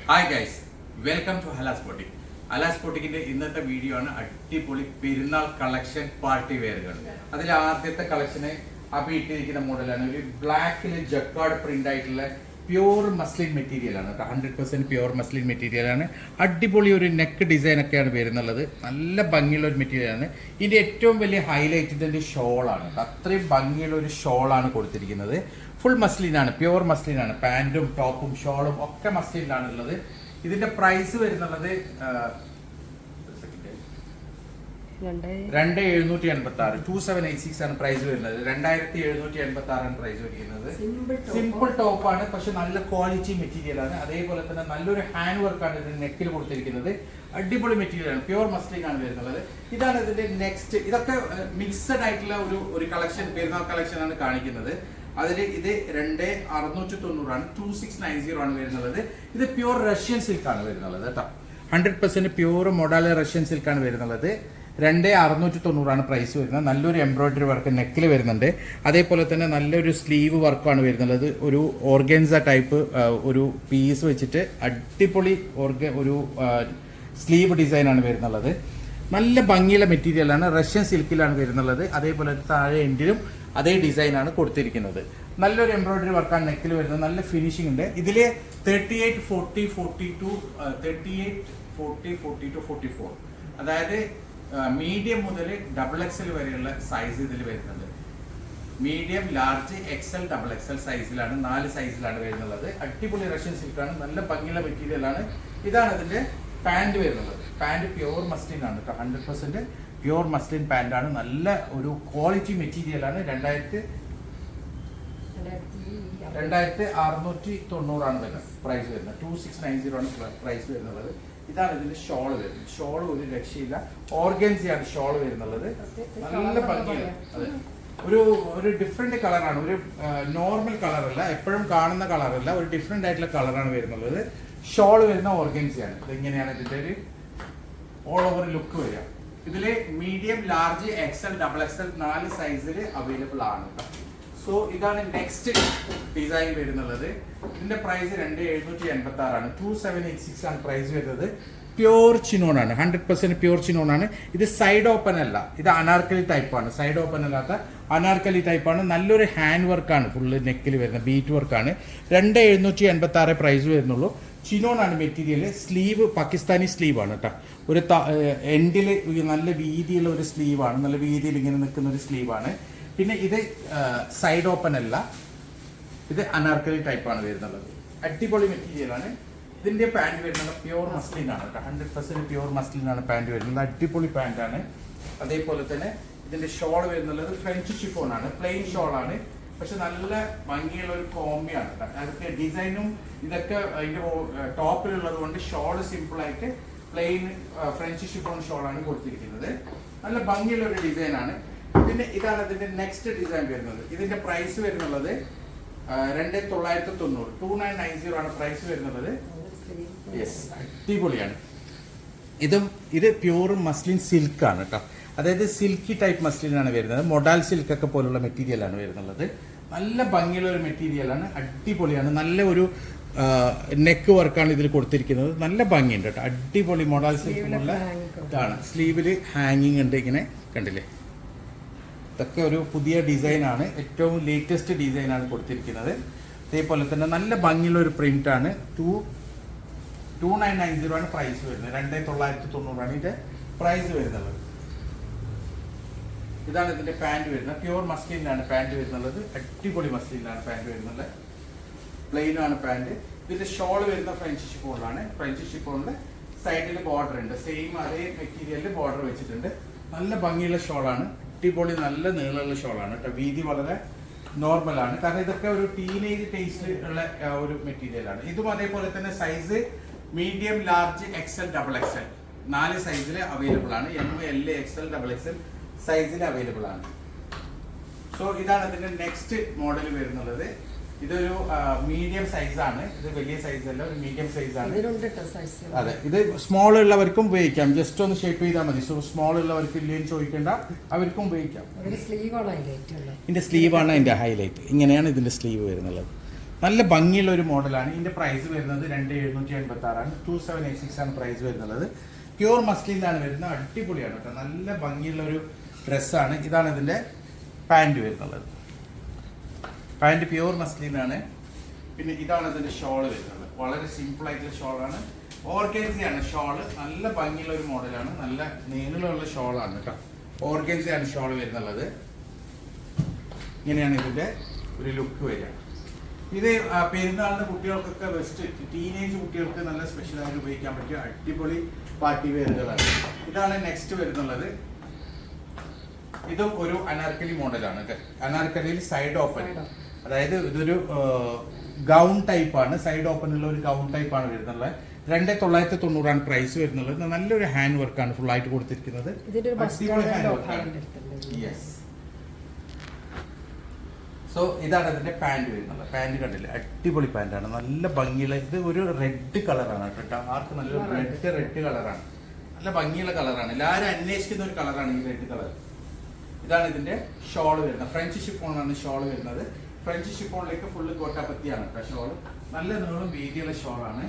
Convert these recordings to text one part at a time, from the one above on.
Hi guys welcome to Halas boutique Alas ബോട്ടിക്കിന്റെ ഇന്നത്തെ video ആണ് അടിപൊളി പെരുന്നാൾ കളക്ഷൻ പാർട്ടി വെയറുകൾ അതിൽ ആദ്യത്തെ കളക്ഷന് ഇട്ടിരിക്കുന്ന മോഡലാണ് ഒരു ബ്ലാക്കിൽ ജക്കാർഡ് പ്രിന്റ് ആയിട്ടുള്ള പ്യൂർ മസ്ലിൻ മെറ്റീരിയലാണ് ഹൺഡ്രഡ് പെർസെന്റ് പ്യൂർ മസ്ലിൻ മെറ്റീരിയലാണ് അടിപൊളി ഒരു നെക്ക് ഡിസൈൻ ഒക്കെയാണ് വരുന്നുള്ളത്. നല്ല ഭംഗിയുള്ള ഒരു മെറ്റീരിയലാണ് ഇതിന്റെ ഏറ്റവും വലിയ ഹൈലൈറ്റ് ഇതിന്റെ ഷോളാണ് അത്രയും ഭംഗിയുള്ള ഒരു ഷോളാണ് കൊടുത്തിരിക്കുന്നത്. ഫുൾ മസ്ലിനാണ് പ്യൂർ മസ്ലിനാണ് പാന്റും ടോപ്പും ഷോളും ഒക്കെ മസ്ലിനാണുള്ളത് ഇതിന്റെ പ്രൈസ് വരുന്നുള്ളത്. രണ്ട് എഴുന്നൂറ്റി എൺപത്തി ആറ് ടു സെവൻ എയ്റ്റ് സിക്സ് ആണ് പ്രൈസ് വരുന്നത്. രണ്ടായിരത്തി എഴുന്നൂറ്റി എൺപത്തി ആറാണ് പ്രൈസ് വരുന്നത് സിമ്പിൾ ടോപ്പ് ആണ്. പക്ഷെ നല്ല ക്വാളിറ്റി മെറ്റീരിയൽ ആണ്. അതേപോലെ തന്നെ നല്ലൊരു ഹാൻഡ് വർക്ക് ആണ് ഇതിന് നെക്കിൽ കൊടുത്തിരിക്കുന്നത്. അടിപൊളി മെറ്റീരിയൽ ആണ്. പ്യുവർ മസ്ലിംഗ് ആണ് വരുന്നത്. ഇതാണ് ഇതിന്റെ നെക്സ്റ്റ് ഇതൊക്കെ മിക്സഡ് ആയിട്ടുള്ള ഒരു ഒരു കളക്ഷൻ പെരുന്നാൾ കളക്ഷൻ ആണ് കാണിക്കുന്നത്. അതിൽ ഇത് രണ്ട് അറുന്നൂറ്റി തൊണ്ണൂറാണ് ടു സിക്സ് നയൻ സീറോ ആണ് വരുന്നത്. ഇത് പ്യുവർ റഷ്യൻ സിൽക്ക് ആണ് വരുന്നത് കേട്ടോ. Hundred percent pure മൊഡാല Russian silk ആണ് വരുന്നത്. രണ്ട് അറുന്നൂറ്റി തൊണ്ണൂറാണ് പ്രൈസ് വരുന്നത്. നല്ലൊരു എംബ്രോയ്ഡറി വർക്ക് നെക്കിൽ വരുന്നുണ്ട്. അതേപോലെ തന്നെ നല്ലൊരു സ്ലീവ് വർക്കാണ് വരുന്നത് ഒരു ഓർഗൻസ ടൈപ്പ് ഒരു പീസ് വെച്ചിട്ട് അടിപൊളി ഓർഗ ഒരു സ്ലീവ് ഡിസൈനാണ് വരുന്നുള്ളത്. നല്ല ഭംഗിയുള്ള മെറ്റീരിയലാണ് റഷ്യൻ സിൽക്കിലാണ് വരുന്നുള്ളത്. അതേപോലെ താഴെ എൻഡിലും അതേ ഡിസൈനാണ് കൊടുത്തിരിക്കുന്നത്. നല്ലൊരു എംബ്രോയ്ഡറി വർക്കാണ് നെക്കിൽ വരുന്നത്. നല്ല ഫിനിഷിംഗ് ഉണ്ട്. ഇതിൽ thirty eight forty forty two thirty eight forty forty two forty four അതായത് മീഡിയം മുതൽ ഡബിൾ എക്സൽ വരെയുള്ള സൈസ് ഇതിൽ വരുന്നത് medium large XL double XL സൈസിലാണ് നാല് സൈസിലാണ് വരുന്നത് അടിപൊളി റഷ്യൻ സിൽക്കാണ് നല്ല ഭംഗിയുള്ള മെറ്റീരിയലാണ് ഇതാണ് ഇതിന്റെ പാന്റ് വരുന്നത്. പാന്റ് പ്യുവർ മസ്ലിൻ ആണ് കേട്ടോ hundred percent pure muslin pant ആണ്. നല്ല ഒരു ക്വാളിറ്റി മെറ്റീരിയലാണ് രണ്ടായിരത്തി രണ്ടായിരത്തി അറുന്നൂറ്റി തൊണ്ണൂറാണ് വരുന്നത്. പ്രൈസ് വരുന്നത്. ടു സിക്സ് നയൻ സീറോ ആണ് പ്രൈസ് വരുന്നത്. ഇതാണ് ഇതിന്റെ ഷോൾ വരുന്നത്. ഷോൾ ഒരു രക്ഷയില്ല. ഓർഗൻസിയാണ് ഷോൾ വരുന്നുള്ളത്. നല്ല ഭംഗിയാണ്. അതെ. ഒരു ഒരു ഡിഫറെന്റ് കളറാണ് ഒരു നോർമൽ കളറല്ല എപ്പോഴും കാണുന്ന കളറല്ല ഒരു ഡിഫറെന്റ് ആയിട്ടുള്ള കളറാണ് വരുന്നുള്ളത്. ഷോൾ വരുന്ന ഓർഗൻസിയാണ്. ഇതെങ്ങനെയാണ് ഇതിന്റെ ഒരു ഓൾ ഓവർ ലുക്ക് വരിക? ഇതിൽ medium large XL double XL നാല് സൈസിൽ അവൈലബിൾ ആണ്. സോ ഇതാണ് നെക്സ്റ്റ് ഡിസൈൻ വരുന്നുള്ളത്. ഇതിന്റെ പ്രൈസ് രണ്ട് എഴുന്നൂറ്റി എൺപത്തി ആറാണ് ടു സെവൻ എയ്റ്റ് സിക്സ് ആണ് പ്രൈസ് വരുന്നത്. പ്യോർ ചിനോൺ ആണ്. ഹൺഡ്രഡ് പെർസെന്റ് പ്യോർ ചിനോൺ ആണ്. ഇത് സൈഡ് ഓപ്പൺ അല്ല. ഇത് അനാർക്കലി ടൈപ്പ് ആണ്. സൈഡ് ഓപ്പൺ അല്ലാത്ത അനാർക്കലി ടൈപ്പ് ആണ്. നല്ലൊരു ഹാൻഡ് വർക്കാണ് ഫുള്ള് നെക്കിൽ വരുന്ന ബീറ്റ് വർക്കാണ് രണ്ട് എഴുന്നൂറ്റി എൺപത്തി ആറ് പ്രൈസ് വരുന്നുള്ളൂ. ചിനോൺ ആണ് മെറ്റീരിയൽ സ്ലീവ് പാകിസ്ഥാനി സ്ലീവ് ആണ് കേട്ടോ ഒരു എൻഡിൽ നല്ല വീതിയുള്ള ഒരു സ്ലീവാണ് നല്ല വീതിയിൽ ഇങ്ങനെ നിൽക്കുന്ന ഒരു സ്ലീവാണ് പിന്നെ ഇത് സൈഡ് ഓപ്പൺ അല്ല. ഇത് അനാർക്കലി ടൈപ്പ് ആണ് വരുന്നത് അടിപൊളി മെറ്റീരിയലാണ് ഇതിന്റെ പാന്റ് വരുന്നത് പ്യൂർ മസ്ലിൻ ആണ് ഹൺഡ്രഡ് പെർസെന്റ് പ്യൂർ മസ്ലിനാണ് പാന്റ് വരുന്നത്. അടിപൊളി പാന്റ് ആണ്. അതേപോലെ തന്നെ ഇതിന്റെ ഷോൾ വരുന്നുള്ളത് ഫ്രഞ്ച് ഷിഫോൺ ആണ്. പ്ലെയിൻ ഷോൾ ആണ്. പക്ഷെ നല്ല ഭംഗിയുള്ള ഒരു കോമ്പിയാണ് അതൊക്കെ ഡിസൈനും ഇതൊക്കെ അതിന്റെ ടോപ്പിലുള്ളത് കൊണ്ട് ഷോൾ സിമ്പിൾ ആയിട്ട് പ്ലെയിൻ ഫ്രഞ്ച് ഷിഫോൺ ഷോൾ ആണ് കൊടുത്തിരിക്കുന്നത്. നല്ല ഭംഗിയുള്ള ഒരു ഡിസൈൻ ആണ്. പിന്നെ ഇതാണ് ഇതിന്റെ നെക്സ്റ്റ് ഡിസൈൻ വരുന്നത്. ഇതിന്റെ പ്രൈസ് വരുന്നുള്ളത് രണ്ട് തൊള്ളായിരത്തി തൊണ്ണൂറ് ടു നയൻ നയൻ സീറോ ആണ് പ്രൈസ് വരുന്നത് യെസ് അടിപൊളിയാണ്. ഇതും ഇത് പ്യൂർ മസ്ലിൻ സിൽക്ക് ആണ് കേട്ടോ അതായത് സിൽക്കി ടൈപ്പ് മസ്ലിൻ ആണ് വരുന്നത്. മൊഡാൽ സിൽക്ക് ഒക്കെ പോലുള്ള മെറ്റീരിയൽ ആണ് വരുന്നത് നല്ല ഭംഗിയുള്ള ഒരു മെറ്റീരിയലാണ് അടിപൊളിയാണ്. നല്ല ഒരു നെക്ക് വർക്കാണ് ഇതിൽ കൊടുത്തിരിക്കുന്നത്. നല്ല ഭംഗിയുണ്ട് കേട്ടോ അടിപൊളി മൊഡാൽ സിൽക്കിനുള്ള ഇതാണ്. സ്ലീവിൽ ഹാങ്ങിങ് ഉണ്ട് ഇങ്ങനെ. കണ്ടില്ലേ? ഇതൊക്കെ ഒരു പുതിയ ഡിസൈനാണ് ഏറ്റവും ലേറ്റസ്റ്റ് ഡിസൈനാണ് കൊടുത്തിരിക്കുന്നത്. അതേപോലെ തന്നെ നല്ല ഭംഗിയുള്ള ഒരു പ്രിന്റ് ആണ്. Two two nine nine zero ആണ് പ്രൈസ് വരുന്നത്. രണ്ട് തൊള്ളായിരത്തി തൊണ്ണൂറാണ് ഇതിന്റെ പ്രൈസ് വരുന്നത്. ഇതാണ് ഇതിന്റെ പാന്റ് വരുന്നത്. പ്യൂർ മസ്ലിനാണ് പാന്റ് വരുന്നത്. അടിപൊളി മസ്ലിനാണ് പാന്റ് വരുന്നത്. പ്ലെയിനാണ് പാന്റ് ഇതിന്റെ ഷോൾ വരുന്ന ഫ്രഞ്ച് ഷിപ്പോണിലാണ് ഫ്രഞ്ച് ഷിഫോണിൽ സൈഡിൽ ബോർഡർ ഉണ്ട്. സെയിം അതേ മെറ്റീരിയലിൽ ബോർഡർ വെച്ചിട്ടുണ്ട്. നല്ല ഭംഗിയുള്ള ഷോളാണ് അടിപൊളി നല്ല നീളമുള്ള ഷോളാണ് കേട്ടോ. വീതി വളരെ നോർമൽ ആണ്. കാരണം ഇതൊക്കെ ഒരു ടീനേജ് ടേസ്റ്റ് ഉള്ള ഒരു മെറ്റീരിയൽ ആണ്. ഇതും അതേപോലെ തന്നെ size medium large XL double XL നാല് സൈസിൽ അവൈലബിൾ ആണ്. M L XL double XL സൈസിൽ അവൈലബിൾ ആണ്. സോ ഇതാണ് ഇതിന്റെ നെക്സ്റ്റ് മോഡൽ വരുന്നത് ഇതൊരു മീഡിയം സൈസാണ് ആണ്. ഇത് വലിയ സൈസ് അല്ല ഒരു മീഡിയം സൈസ് ആണ്. ഇതിലുണ്ട് ട്ടോ size. അതെ ഇത് സ്മോൾ ഉള്ളവർക്കും ഉപയോഗിക്കാം. ജസ്റ്റ് ഒന്ന് ഷേപ്പ് ചെയ്താൽ മതി. സോ സ്മോൾ ഉള്ളവർക്ക് ഇല്ലേന്ന് ചോദിക്കേണ്ട. അവർക്കും ഉപയോഗിക്കാം. ഇതിന്റെ സ്ലീവ് ആണ് ഇതിന്റെ ഹൈലൈറ്റ് ഇങ്ങനെയാണ് ഇതിന്റെ സ്ലീവ് വരുന്നത്. നല്ല ഭംഗിയുള്ള ഒരു മോഡലാണ്. ഇതിന്റെ പ്രൈസ് വരുന്നത് രണ്ട് എഴുന്നൂറ്റി എൺപത്തി ആറാണ് ടു സെവൻ എയ്റ്റ് സിക്സ് ആണ് പ്രൈസ് വരുന്നത്. പ്യൂർ മസ്ലിനാണ് വരുന്നത്. അടിപൊളിയാണ് കേട്ടോ നല്ല ഭംഗിയുള്ള ഒരു ഡ്രസ്സാണ് ഇതാണ് ഇതിന്റെ പാന്റ് വരുന്നത്. പാന്റ് പ്യൂർ മസ്ലിനാണ് പിന്നെ ഇതാണ് ഇതിന്റെ ഷോൾ വരുന്നത്. വളരെ സിമ്പിൾ ആയിട്ടുള്ള ഷോളാണ്. ഓർഗൻസിയാണ് ഷോൾ. നല്ല ഭംഗിയുള്ള ഒരു മോഡലാണ്. നല്ല നീളമുള്ള ഷോളാണ് കേട്ടോ. ഓർഗൻസിയാണ് ഷോൾ വരുന്നുള്ളത്. ഇങ്ങനെയാണ് ഇതിന്റെ ഒരു ലുക്ക് വരിക. ഇത് പെരുന്നാളിന് കുട്ടികൾക്കൊക്കെ ബെസ്റ്റ് ടീനേജ് കുട്ടികൾക്ക് നല്ല സ്പെഷ്യലായിട്ട് ഉപയോഗിക്കാൻ പറ്റിയ അടിപൊളി പാർട്ടി വെയറുകളാണ് ഇതാണ് നെക്സ്റ്റ് വരുന്നുള്ളത്. ഇതും ഒരു അനാർക്കലി മോഡലാണ്. അനാർക്കലിയിൽ സൈഡ് ഓപ്പൺ. അതായത് ഇതൊരു ഗൗൺ ടൈപ്പാണ് ആണ്. സൈഡ് ഓപ്പൺ ഉള്ള ഒരു ഗൗൺ ടൈപ്പാണ് ആണ് വരുന്നുള്ളത്. രണ്ട് തൊള്ളായിരത്തി തൊണ്ണൂറാണ് പ്രൈസ് വരുന്നുള്ളത് നല്ലൊരു ഹാൻഡ് വർക്കാണ് ഫുൾ ആയിട്ട് കൊടുത്തിരിക്കുന്നത്. യെസ് സോ ഇതാണ് അതിന്റെ പാന്റ് വരുന്നത്. പാന്റ് കണ്ടില്ല? അടിപൊളി പാന്റാണ് നല്ല ഭംഗിയുള്ള ഇത് ഒരു റെഡ് കളറാണ് കേട്ടോ ആർക്ക് നല്ല റെഡ് റെഡ് കളറാണ് നല്ല ഭംഗിയുള്ള കളറാണ് എല്ലാവരും അന്വേഷിക്കുന്ന ഒരു കളറാണ് ഈ റെഡ് കളർ ഇതാണ് ഇതിന്റെ ഷോൾ വരുന്നത്. ഫ്രഞ്ച് ഷിഫോണാണ് ഷോൾ വരുന്നത്. ഫ്രഞ്ച് ഷിഫോണിലേക്ക് ഫുള്ള് കോട്ടാപ്പത്തിയാണ് കേട്ടോ ഷോൾ നല്ല നീളം വീതിയുള്ള ഷോളാണ്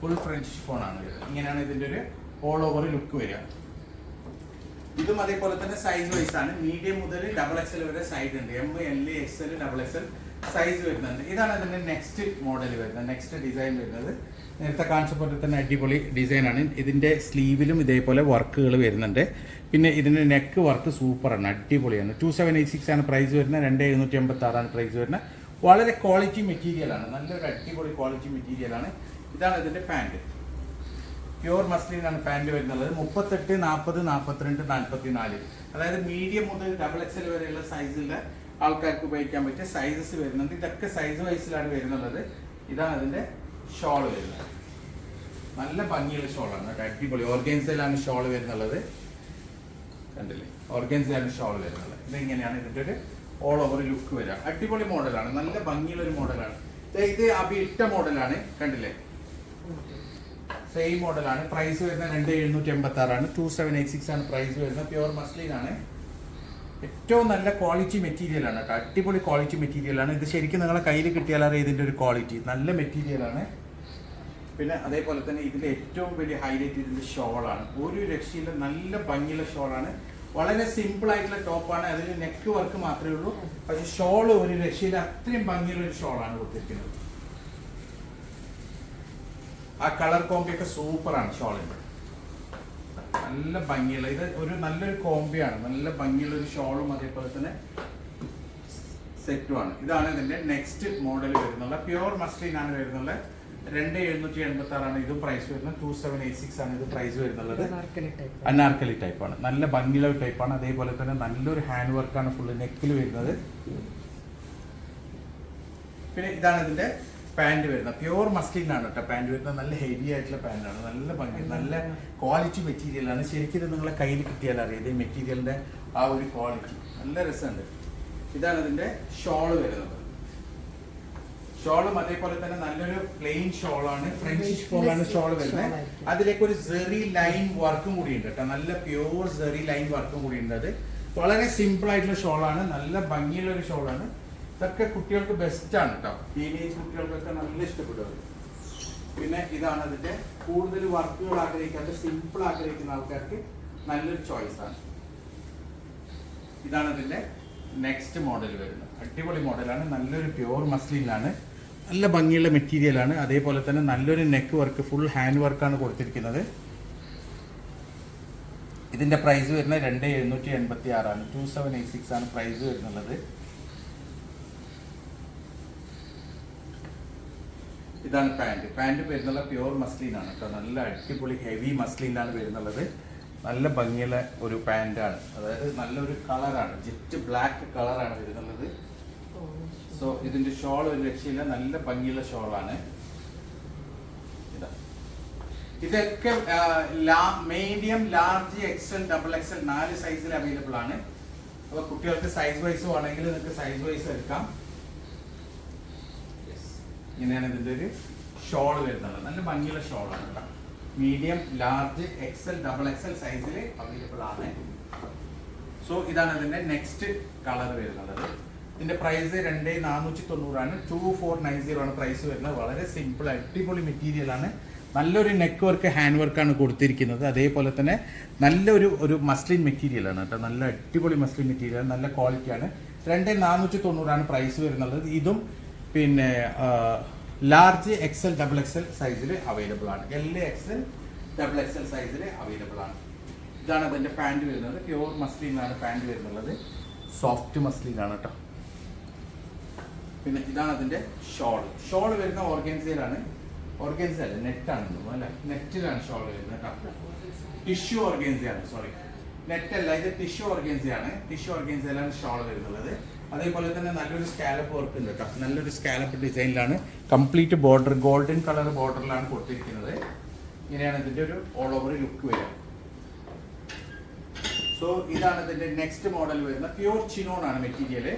ഫുൾ ഫ്രഞ്ച് ഷിഫോണാണ് വരുന്നത് ഇങ്ങനെയാണ് ഇതിന്റെ ഒരു ഓൾ ഓവർ ലുക്ക് വരിക. ഇതും അതേപോലെ തന്നെ സൈസ് വൈസ് ആണ്. മീഡിയം മുതൽ ഡബിൾ എക്സ് എൽ വരെ സൈസ് ഉണ്ട്. M L X L double X L size വരുന്നുണ്ട്. ഇതാണ് അതിന്റെ നെക്സ്റ്റ് മോഡൽ വരുന്നത്. നെക്സ്റ്റ് ഡിസൈൻ വരുന്നത്. നേരത്തെ കാണിച്ച പോലെ തന്നെ അടിപൊളി ഡിസൈനാണ്. ആണ് ഇതിന്റെ സ്ലീവിലും ഇതേപോലെ വർക്കുകൾ വരുന്നുണ്ട്. പിന്നെ ഇതിന്റെ നെക്ക് വർക്ക് സൂപ്പറാണ്. അടിപൊളിയാണ്. ടു സെവൻ എയ്റ്റ് സിക്സ് ആണ് പ്രൈസ് വരുന്നത്. രണ്ട് എഴുന്നൂറ്റി എൺപത്തി ആറാണ് പ്രൈസ് വരുന്നത്. വളരെ ക്വാളിറ്റി മെറ്റീരിയൽ ആണ്. നല്ലൊരു അടിപൊളി ക്വാളിറ്റി മെറ്റീരിയൽ ആണ്. ഇതാണ് ഇതിന്റെ പാന്റ് പ്യൂർ മസ്ലിനാണ് പാന്റ് വരുന്നത്. മുപ്പത്തെട്ട് നാൽപ്പത് നാൽപ്പത്തിരണ്ട് നാൽപ്പത്തി നാല് അതായത് മീഡിയം മുതൽ ഡബിൾ എക്സൽ വരെയുള്ള സൈസിലെ ആൾക്കാർക്ക് ഉപയോഗിക്കാൻ പറ്റിയ സൈസസ് വരുന്നുണ്ട്. ഇതൊക്കെ സൈസ് വൈസിലാണ് വരുന്നുള്ളത്. ഇതാണ് അതിന്റെ ഷോൾ വരുന്നത്. നല്ല ഭംഗിയുള്ള ഷോളാണ് കേട്ടോ അടിപൊളി. ഓർഗൻസയിലാണ് ഷോൾ വരുന്നുള്ളത്. കണ്ടില്ലേ? ഓർഗൻസയിലാണ് ഷോൾ വരുന്നത് ഇതെങ്ങനെയാണ്? ഇതിന്റെ ഒരു ഓൾ ഓവർ ലുക്ക് വരിക. അടിപൊളി മോഡലാണ് നല്ല ഭംഗിയുള്ള ഒരു മോഡലാണ് ഇത് അബി ഇട്ട മോഡലാണ് കണ്ടില്ലേ? സെയിം മോഡലാണ് പ്രൈസ് വരുന്നത് രണ്ട് എഴുന്നൂറ്റി എൺപത്തി ആറാണ് ടു സെവൻ എയ്റ്റ് സിക്സ് ആണ്. പ്രൈസ് വരുന്നത് പ്യുവർ മസ്ലിൻ ആണ്. ഏറ്റവും നല്ല ക്വാളിറ്റി മെറ്റീരിയൽ ആണ്. കേട്ടോ. അടിപൊളി ക്വാളിറ്റി മെറ്റീരിയലാണ് ഇത് ശരിക്കും നിങ്ങളെ കയ്യിൽ കിട്ടിയാൽ അറിയാം ഇതിന്റെ ഒരു ക്വാളിറ്റി നല്ല മെറ്റീരിയലാണ് പിന്നെ അതേപോലെ തന്നെ ഇതിന്റെ ഏറ്റവും വലിയ ഹൈലൈറ്റ് ഇതിന്റെ ഷോളാണ് ഒരു രക്ഷയില്ല നല്ല ഭംഗിയുള്ള ഷോളാണ് വളരെ സിമ്പിൾ ആയിട്ടുള്ള ടോപ്പാണ് അതിൽ നെക്ക് വർക്ക് മാത്രമേ ഉള്ളൂ. പക്ഷെ ഷോൾ ഒരു രക്ഷയില്ല അത്രയും ഭംഗിയുള്ള ഒരു ഷോളാണ് കൊടുത്തിരിക്കുന്നത്. ആ കളർ കോമ്പി ഒക്കെ സൂപ്പറാണ് ഷോളിന്റെ നല്ല ഭംഗിയുള്ള ഇത് ഒരു നല്ലൊരു കോമ്പിയാണ്. നല്ല ഭംഗിയുള്ള ഒരു ഷോളും അതേപോലെ തന്നെ സെറ്റുമാണ്. ഇതാണ് ഇതിന്റെ നെക്സ്റ്റ് മോഡൽ വരുന്നത് പ്യുവർ മസ്ലിൻ ആണ് വരുന്നത് രണ്ട് എഴുന്നൂറ്റി എൺപത്തി ആറാണ് ഇത് പ്രൈസ് വരുന്നത്. ടു സെവൻ എയ്റ്റ് സിക്സ് ആണ് ഇത് പ്രൈസ് വരുന്നത് അനാർക്കലി ടൈപ്പ് ആണ്. ടൈപ്പാണ് നല്ല ഭംഗിയുള്ള ടൈപ്പ് ടൈപ്പാണ് അതേപോലെ തന്നെ നല്ലൊരു ഹാൻഡ് വർക്കാണ് ഫുള്ള് നെക്കിൽ വരുന്നത്. പിന്നെ ഇതാണ് ഇതിന്റെ പാന്റ് വരുന്നത്. പ്യുവർ മസ്ലിൻ ആണ് കേട്ടോ. പാന്റ് വരുന്നത് നല്ല ഹെവി ആയിട്ടുള്ള പാന്റാണ് നല്ല ഭംഗി നല്ല ക്വാളിറ്റി മെറ്റീരിയലാണ് ശരിക്കും ഇത് നിങ്ങളെ കയ്യിൽ കിട്ടിയാൽ അറിയാം. ഈ മെറ്റീരിയലിന്റെ ആ ഒരു ക്വാളിറ്റി നല്ല രസമുണ്ട്. ഇതാണ് ഇതിന്റെ ഷോൾ വരുന്നത്. ഷോളും അതേപോലെ തന്നെ നല്ലൊരു പ്ലെയിൻ ഷോളാണ് ഫ്രഞ്ച് ഷോളാണ് ഷോൾ വരുന്നത്. അതിലേക്ക് ഒരു സെറി ലൈൻ വർക്കും കൂടി ഉണ്ട് കേട്ടോ. നല്ല പ്യൂർ സെറി ലൈൻ വർക്കും കൂടി ഉണ്ട് അത്. വളരെ സിമ്പിൾ ആയിട്ടുള്ള ഷോളാണ് നല്ല ഭംഗിയുള്ള ഒരു ഷോളാണ് ഇതൊക്കെ കുട്ടികൾക്ക് ബെസ്റ്റ് ആണ് കേട്ടോ ടീനേജ് കുട്ടികൾക്കൊക്കെ നല്ല ഇഷ്ടപ്പെടും. പിന്നെ ഇതാണ് അതിന്റെ കൂടുതൽ വർക്കുകൾ ആഗ്രഹിക്കാത്ത സിമ്പിൾ ആഗ്രഹിക്കുന്ന ആൾക്കാർക്ക് നല്ലൊരു ചോയ്സ് ആണ്. ഇതാണ് അതിന്റെ നെക്സ്റ്റ് മോഡൽ വരുന്നത്. അടിപൊളി മോഡലാണ് നല്ലൊരു പ്യുവർ മസ്ലിനാണ് നല്ല ഭംഗിയുള്ള മെറ്റീരിയലാണ് അതേപോലെ തന്നെ നല്ലൊരു നെക്ക് വർക്ക് ഫുൾ ഹാൻഡ് വർക്കാണ് കൊടുത്തിരിക്കുന്നത്. ഇതിന്റെ പ്രൈസ് വരുന്നത് രണ്ട് എഴുന്നൂറ്റി എൺപത്തി ആറാണ് ടു സെവൻ എയ്റ്റ് സിക്സ് ആണ് പ്രൈസ് വരുന്നുള്ളത്. ഇതാണ് പാന്റ്. പാന്റ് വരുന്നുള്ള പ്യുവർ മസ്ലിനാണ് കേട്ടോ. നല്ല അടിപൊളി ഹെവി മസ്ലിനാണ് വരുന്നുള്ളത്. നല്ല ഭംഗിയുള്ള ഒരു പാന്റാണ്. അതായത് നല്ലൊരു കളറാണ്. ജെറ്റ് ബ്ലാക്ക് കളറാണ് വരുന്നുള്ളത്. സോ ഇതിന്റെ ഷോൾ ഒരു രക്ഷയില്ല. നല്ല ഭംഗിയുള്ള ഷോളാണ്. ഇതാ. ഇതൊക്കെ medium large X L double X L നാല് സൈസിൽ അവൈലബിൾ ആണ്. അപ്പൊ കുട്ടികൾക്ക് സൈസ് വൈസ് വേണമെങ്കിൽ നിങ്ങൾക്ക് സൈസ് വൈസ് എടുക്കാം. ഇങ്ങനെയാണ് ഇതിന്റെ ഒരു ഷോൾ വരുന്നത്. നല്ല ഭംഗിയുള്ള ഷോളാണ് കേട്ടോ. Medium large XL double XL സൈസിൽ അവൈലബിൾ ആണ്. സോ ഇതാണ് ഇതിന്റെ നെക്സ്റ്റ് കളർ വരുന്നത്. ഇതിന്റെ പ്രൈസ് രണ്ട് നാനൂറ്റി തൊണ്ണൂറാണ് ടു ഫോർ നയൻ സീറോ ആണ് പ്രൈസ് വരുന്നത്. വളരെ സിമ്പിൾ അടിപൊളി മെറ്റീരിയലാണ് നല്ലൊരു നെക്ക് വർക്ക് ഹാൻഡ് വർക്കാണ് കൊടുത്തിരിക്കുന്നത്. അതേപോലെ തന്നെ നല്ലൊരു ഒരു മസ്ലിൻ മെറ്റീരിയലാണ് കേട്ടോ. നല്ല അടിപൊളി മസ്ലിൻ മെറ്റീരിയൽ നല്ല ക്വാളിറ്റിയാണ് രണ്ട് നാനൂറ്റി തൊണ്ണൂറാണ് പ്രൈസ് വരുന്നത്. ഇതും പിന്നെ large X L double X L സൈസിൽ അവൈലബിൾ ആണ്. L X L double X L സൈസിൽ അവൈലബിൾ ആണ്. ഇതാണ് അതിന്റെ പാന്റ് വരുന്നത്. പ്യുവർ മസ്ലിനാണ് പാന്റ് വരുന്നുള്ളത്. സോഫ്റ്റ് മസ്ലിനാണ് കേട്ടോ പിന്നെ ഇതാണ് അതിന്റെ ഷോൾ ഷോൾ വരുന്ന ഓർഗൻസയിലാണ് ഓർഗൻസ അല്ല നെറ്റാണ് അല്ല? നെറ്റിലാണ് ഷോൾ വരുന്നത് കേട്ടോ ടിഷ്യൂ ഓർഗൻസയാണ് സോറി നെറ്റല്ല ഇത് ടിഷ്യൂ ഓർഗൻസയാണ് ടിഷ്യൂ ഓർഗൻസയിലാണ് ഷോൾ വരുന്നത്. അതേപോലെ തന്നെ നല്ലൊരു സ്കാലപ്പ് വർക്ക് ഉണ്ട് കേട്ടോ നല്ലൊരു സ്കാലപ്പ് ഡിസൈനിലാണ് കംപ്ലീറ്റ് ബോർഡർ ഗോൾഡൻ കളർ ബോർഡറിലാണ് കൊടുത്തിരിക്കുന്നത്. ഇങ്ങനെയാണ് ഇതിന്റെ ഒരു ഓൾ ഓവർ ലുക്ക് വരിക. സോ ഇതാണ് ഇതിന്റെ നെക്സ്റ്റ് മോഡൽ വരുന്ന പ്യൂർ ചിനോൺ ആണ് material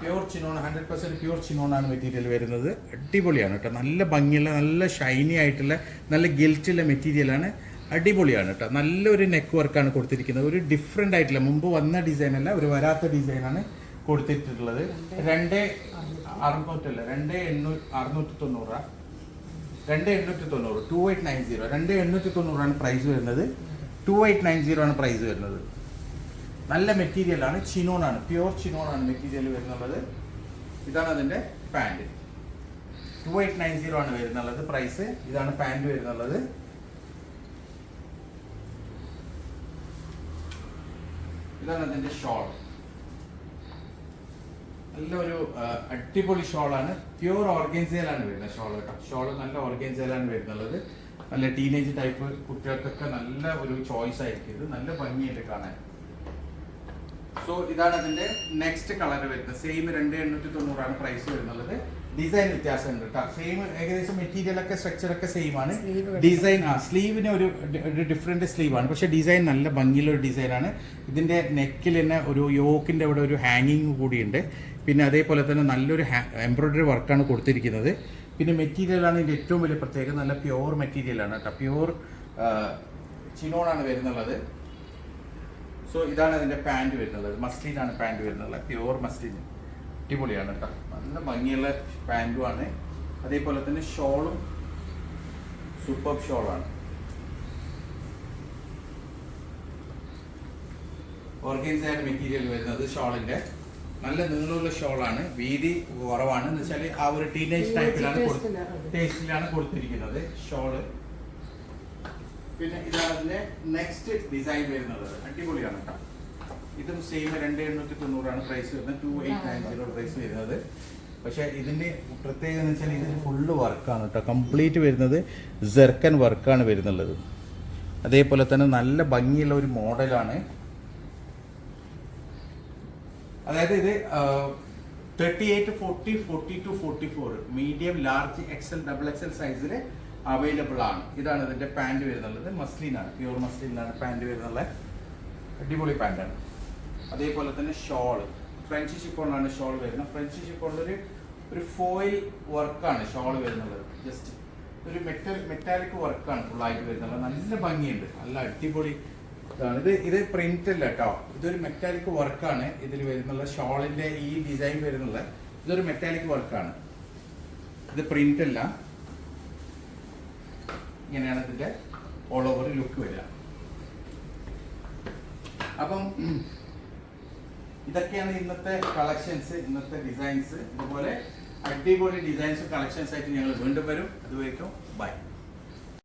pure chinon hundred percent pure chinon ആണ് മെറ്റീരിയൽ വരുന്നത്. അടിപൊളിയാണ് കേട്ടോ നല്ല ഭംഗിയുള്ള നല്ല ഷൈനി ആയിട്ടുള്ള നല്ല ഗിൽറ്റുള്ള മെറ്റീരിയലാണ് അടിപൊളിയാണ് കേട്ടോ നല്ലൊരു നെക്ക് വർക്കാണ് കൊടുത്തിരിക്കുന്നത്. ഒരു ഡിഫറെന്റ് ആയിട്ടുള്ള മുമ്പ് വന്ന ഡിസൈനല്ല ഒരു വരാത്ത ഡിസൈനാണ് കൊടുത്തിട്ടുള്ളത്. രണ്ട് അറുന്നൂറ്റല്ല രണ്ട് എണ്ണൂറ്റി അറുന്നൂറ്റി തൊണ്ണൂറ് രണ്ട് എണ്ണൂറ്റി തൊണ്ണൂറ് ടു എയ്റ്റ് നയൻ സീറോ രണ്ട് എണ്ണൂറ്റി തൊണ്ണൂറാണ് പ്രൈസ് വരുന്നത്. ടു എയ്റ്റ് നയൻ സീറോ ആണ് പ്രൈസ് വരുന്നത്. നല്ല ചിനോൺ ആണ് പ്യുവർ ചിനോൺ ആണ് മെറ്റീരിയൽ വരുന്നുള്ളത്. ഇതാണ് അതിന്റെ pant two eight nine zero ആണ് വരുന്നുള്ളത് പ്രൈസ് ഇതാണ് പാന്റ് വരുന്നുള്ളത്. ഇതാണ് അതിന്റെ ഷോൾ നല്ലൊരു ഒരു അടിപൊളി ഷോളാണ്. പ്യൂർ ഓർഗൻസയിലാണ് വരുന്നത് ഷോൾ കേട്ടോ. ഷോൾ നല്ല ഓർഗൻസയിലാണ് വരുന്നുള്ളത്. നല്ല ടീനേജ് ടൈപ്പ് കുട്ടികൾക്കൊക്കെ നല്ല ഒരു ചോയ്സ് ആയിരിക്കും ഇത്. നല്ല ഭംഗിയായിട്ട് കാണാൻ. സോ ഇതാണ് അതിന്റെ നെക്സ്റ്റ് കളർ വരുന്നത്. സെയിം രണ്ട് എണ്ണൂറ്റി തൊണ്ണൂറാണ് പ്രൈസ് വരുന്നത്. ഡിസൈൻ വ്യത്യാസമുണ്ട് കേട്ടോ സെയിം ഏകദേശം മെറ്റീരിയൽ ഒക്കെ സ്ട്രക്ചർ ഒക്കെ സെയിം ആണ്. ഡിസൈൻ ആ സ്ലീവിന് ഒരു ഒരു ഡിഫറെന്റ് സ്ലീവ് ആണ്. പക്ഷെ ഡിസൈൻ നല്ല ഭംഗിയുള്ള ഒരു ആണ്. ഇതിന്റെ നെക്കിൽ തന്നെ ഒരു യോക്കിന്റെ അവിടെ ഒരു ഹാങ്ങിങ് കൂടിയുണ്ട്. പിന്നെ അതേപോലെ തന്നെ നല്ലൊരു എംബ്രോയ്ഡറി വർക്കാണ് കൊടുത്തിരിക്കുന്നത്. പിന്നെ മെറ്റീരിയലാണ് ഇതിന്റെ ഏറ്റവും വലിയ പ്രത്യേകത. നല്ല പ്യുവർ മെറ്റീരിയലാണ് കേട്ടോ പ്യുവർ ആണ് വരുന്നുള്ളത്. സോ ഇതാണ് അതിന്റെ പാന്റ് വരുന്നത്. മസ്ലിനാണ് പാന്റ് വരുന്നത്. പ്യുവർ മസ്ലിൻ അടിപൊളിയാണ് കേട്ടോ നല്ല ഭംഗിയുള്ള പാന്റും ആണ്. അതേപോലെ തന്നെ ഷോളും സൂപ്പർ ഷോളാണ് ഓർഗൻസയുടെ മെറ്റീരിയൽ വരുന്നത് ഷോളിന്റെ. നല്ല നീളമുള്ള ഷോളാണ് വീതി കുറവാണ്. എന്ന് വെച്ചാൽ ആ ഒരു ടീനേജ് ടൈപ്പിലാണ് ടേസ്റ്റിലാണ് കൊടുത്തിരിക്കുന്നത് ഷോൾ. പിന്നെ ഇതാണ് നെക്സ്റ്റ് ഡിസൈൻ വരുന്നത്. അടിപൊളിയാണ് കേട്ടോ ഇതും സെയിം രണ്ട് എണ്ണൂറ്റി തൊണ്ണൂറാണ് പ്രൈസ് വരുന്നത് two eight nine zero price വരുന്നത്. പക്ഷേ ഇതിന്റെ പ്രത്യേകത എന്ന് വെച്ചാൽ ഇതിന് ഫുള്ള് വർക്കാണ് കേട്ടോ കംപ്ലീറ്റ് വരുന്നത് ജെർക്കൻ വർക്കാണ് വരുന്നുള്ളത്. അതേപോലെ തന്നെ നല്ല ഭംഗിയുള്ള ഒരു മോഡലാണ് അതായത് ഇത് thirty eight forty forty two forty four medium large XL double XL സൈസിൽ അവൈലബിൾ ആണ്. ഇതാണ് ഇതിന്റെ പാന്റ് വരുന്നുള്ളത്. മസ്ലിനാണ് പ്യൂർ മസ്ലിനാണ് പാന്റ് വരുന്നത് അടിപൊളി പാന്റാണ് അതേപോലെ തന്നെ ഷോൾ ഫ്രഞ്ച് ഷിഫോണിലാണ് ഷോൾ വരുന്നത്. ഫ്രഞ്ച് ഷിഫോണിൽ ഒരു ഫോയിൽ വർക്കാണ് ഷോൾ വരുന്നത്. ജസ്റ്റ് ഒരു മെറ്റൽ മെറ്റാലിക് വർക്കാണ് ഫുള്ളായിട്ട് വരുന്നത്. നല്ല ഭംഗിയുണ്ട്. നല്ല അടിപൊളി ഇതാണ്. ഇത് ഇത് പ്രിന്റ് അല്ല കേട്ടോ ഇതൊരു മെറ്റാലിക് വർക്കാണ് ഇതിൽ വരുന്നുള്ള ഷോളിന്റെ ഈ ഡിസൈൻ വരുന്നുള്ള ഇതൊരു മെറ്റാലിക് വർക്കാണ് ഇത് പ്രിന്റ് അല്ല. ഇങ്ങനെയാണ് ഇതിന്റെ ഓൾ ഓവർ ലുക്ക് വരിക. അപ്പം ഇതൊക്കെയാണ് ഇന്നത്തെ കളക്ഷൻസ് ഇന്നത്തെ ഡിസൈൻസ് ഇതുപോലെ അടിപൊളി ഡിസൈൻസ് കളക്ഷൻസ് ആയിട്ട് ഞങ്ങൾ വീണ്ടും വരും. അതുവരേക്കും ബൈ